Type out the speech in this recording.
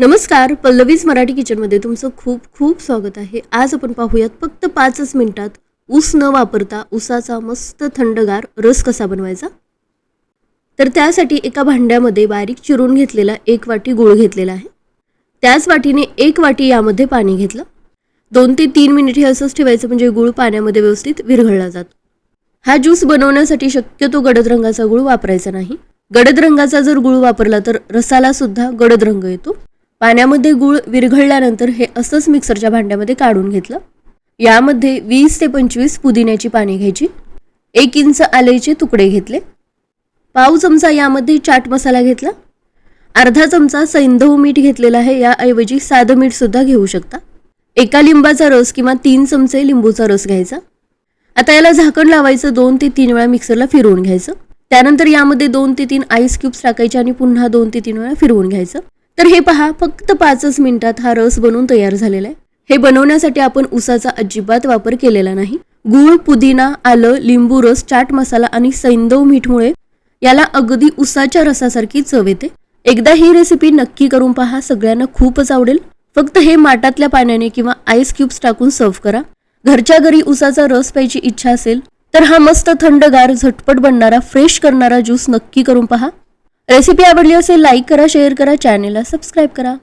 नमस्कार पल्लवीज मराठी किचनमध्ये तुमचं खूप खूप स्वागत आहे. आज आपण पाहूयात फक्त पाचच मिनिटात ऊस न वापरता ऊसाचा मस्त थंडगार रस कसा बनवायचा? तर त्यासाठी एका भांड्यामध्ये बारीक चिरून घेतलेला एक वाटी गूळ घेतलेला आहे. त्याच वाटीने एक वाटी यामध्ये पाणी घेतलं. दोन ते तीन मिनिट हे असंच ठेवायचं म्हणजे गूळ पाण्यामध्ये व्यवस्थित विरघळला जातो. हा ज्यूस बनवण्यासाठी शक्यतो गडद रंगाचा गुळ वापरायचा नाही. गडद रंगाचा जर गुळ वापरला तर रसाला सुद्धा गडद रंग येतो. पाण्यामध्ये गूळ विरघळल्यानंतर हे असंच मिक्सरच्या भांड्यामध्ये काढून घेतलं. यामध्ये वीस ते पंचवीस पुदिन्याची पाने घ्यायची. एक इंच आलेचे तुकडे घेतले. पाव चमचा यामध्ये चाट मसाला घेतला. अर्धा चमचा सैंधव मीठ घेतलेला आहे याऐवजी साधं मीठसुद्धा घेऊ शकता. एका लिंबाचा रस किंवा तीन चमचे लिंबूचा रस घ्यायचा. आता याला झाकण लावायचं दोन ते तीन वेळा मिक्सरला फिरवून घ्यायचं. त्यानंतर यामध्ये दोन ते तीन आईस क्यूब्स टाकायचे आणि पुन्हा दोन ते तीन वेळा फिरवून घ्यायचं. तर हे पहा फक्त पाचच मिनिटात हा रस बनवून तयार झालेला आहे. हे बनवण्यासाठी आपण उसाचा अजिबात वापर केलेला नाही. गूळ पुदिना आलं लिंबू रस चाट मसाला आणि सैंदव मीठमुळे याला अगदी उसाच्या रसासारखी चव येते. एकदा ही रेसिपी नक्की करून पहा सगळ्यांना खूपच आवडेल. फक्त हे माटातल्या पाण्याने किंवा आईस क्यूब्स टाकून सर्व्ह करा. घरच्या घरी उसाचा रस प्यायची इच्छा असेल तर हा मस्त थंडगार झटपट बनणारा फ्रेश करणारा ज्यूस नक्की करून पहा. रेसिपी आवडली असेल लाईक करा शेअर करा चॅनेलला सबस्क्राईब करा.